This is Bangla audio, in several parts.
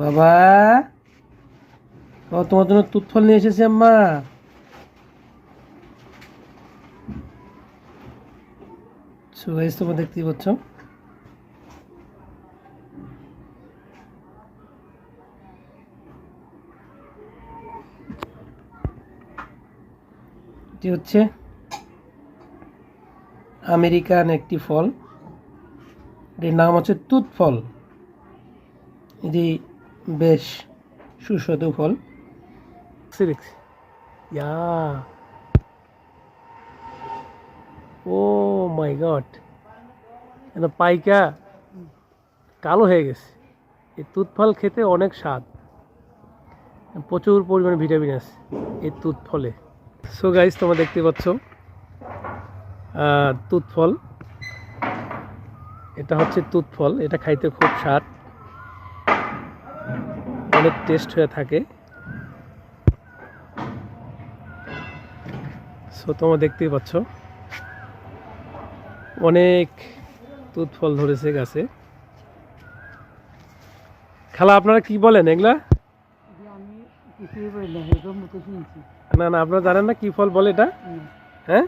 বাবা ও তোমার জন্য তুত ফল নিয়ে এসেছি আম্মা। সো গাইস তোমরা দেখতেই পাচ্ছ। এটি হচ্ছে আমেরিকান একটি ফল। এটির নাম হচ্ছে তুত ফল এটি বেশ সুস্বাদু ফল। ইয়া ও মাই গড এটা পাইকা কালো হয়ে গেছে। এই তুত ফল খেতে অনেক স্বাদ। প্রচুর পরিমাণে ভিটামিন আছে এই তুত ফলে সো গাইজ তোমরা দেখতে পাচ্ছ তুত ফল এটা হচ্ছে তুত ফল এটা খাইতে খুব স্বাদ। অনেক টেস্ট হয়ে থাকে। সো তোমরা দেখতেই পাচ্ছ। অনেক তুত ফল ধরেছে গাছে। খালা, আপনারা কি বলেন এগুলা? না না, আপনারা জানেন না কি ফল বলে এটা? হ্যাঁ?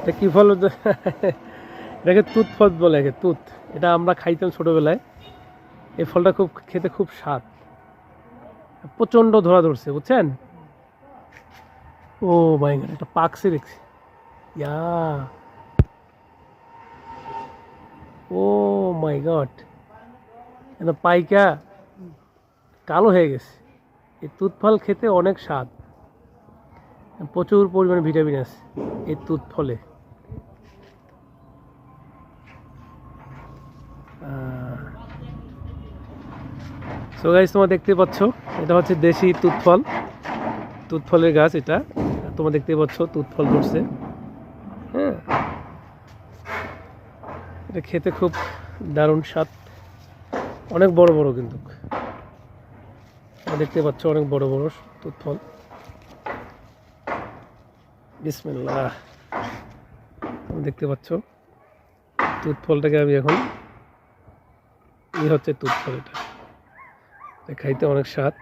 এটা কি ফল? এটাকে তুত ফল বলে তুত। এটা আমরা খাইতাম ছোটবেলায়। এই ফলটা খুব খেতে খুব স্বাদ। প্রচণ্ড ধরা ধরছে, বুঝছেন? ও মাই এটা পাকছে দেখছি। ইয়া। ও মাই গড এটা পাইকা, কালো হয়ে গেছে। এই তুত ফল খেতে অনেক স্বাদ। প্রচুর পরিমাণে ভিটামিন আছে এই তুত ফলে সো গাইস তোমরা দেখতে পাচ্ছ, এটা হচ্ছে দেশি তুত ফল তুত গাছ এটা। তোমরা দেখতে পাচ্ছ তুত ফল ধরছে। হ্যাঁ। এটা খেতে খুব দারুণ স্বাদ। অনেক বড় বড় কিন্তু। দেখতে পাচ্ছ, অনেক বড় বড় তুত ফল বিসমিল্লাহ দেখতে পাচ্ছ তুত ফলটাকে আমি এখন এই হচ্ছে তুত ফল এটা এটা। খাইতে অনেক স্বাদ।